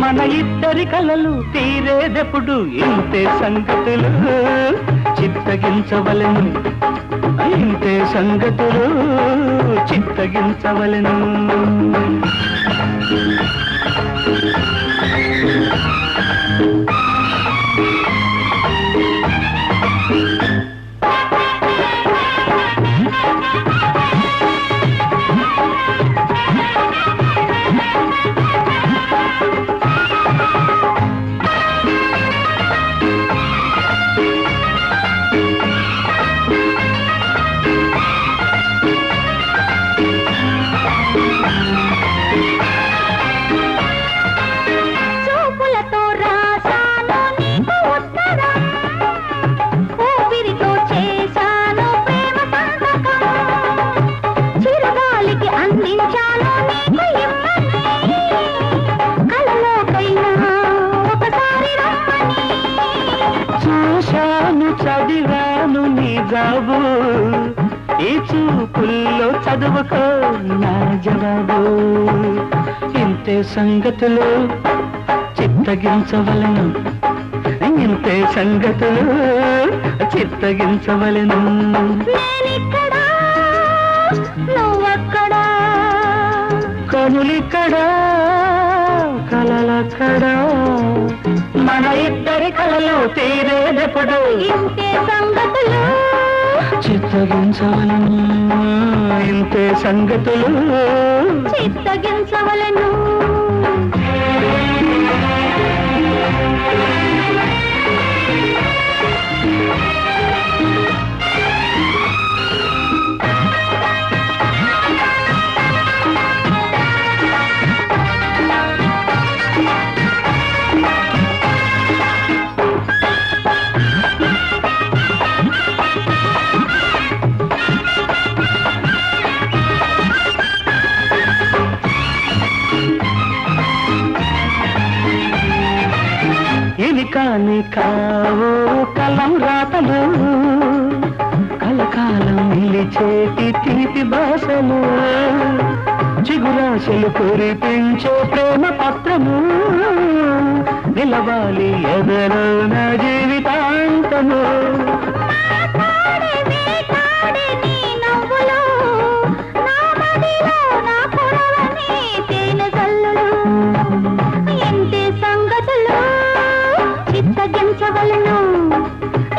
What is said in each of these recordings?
మన ఇద్దరి కలలు తీరేదెప్పుడు ఇంతే సంగతులు చిత్తగించవలను ఇంతే సంగతులు చిత్తగించవలను జాబు ఈ చూపుల్లో చదువుకో నా జవాబు. ఇంతే సంగతులు చిత్తగించవలను. ఇంతే సంగతులు చిత్తగించవలను. కనులిక్కడా? కలలక్కడా? మన ఇద్దరి కలలు తీరేదెప్పుడు? ఇంతే సంగతులు చిత్తగించవలను. ఇంతే సంగతులు. చిత్తగించవలెను. కాని కావు కలం రాతలు కలకాలం నిలిచేటి తీపి భాషలు చిగురాశలు కురిపించే ప్రేమ పత్రము నిలవాలి ఎదరు నా జీవితాంతము. చిత్తగించవలెను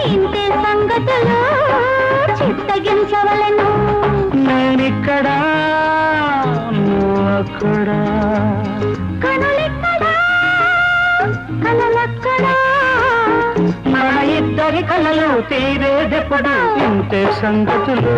ఇంతే సంగతులు చిత్తగించవలెను. నేనిక్కడా నువ్వక్కడా కనులెక్కడా? కలలక్కడా మన ఇద్దరి కలలు తీరేదెప్పుడు? ఇంతే సంగతులు.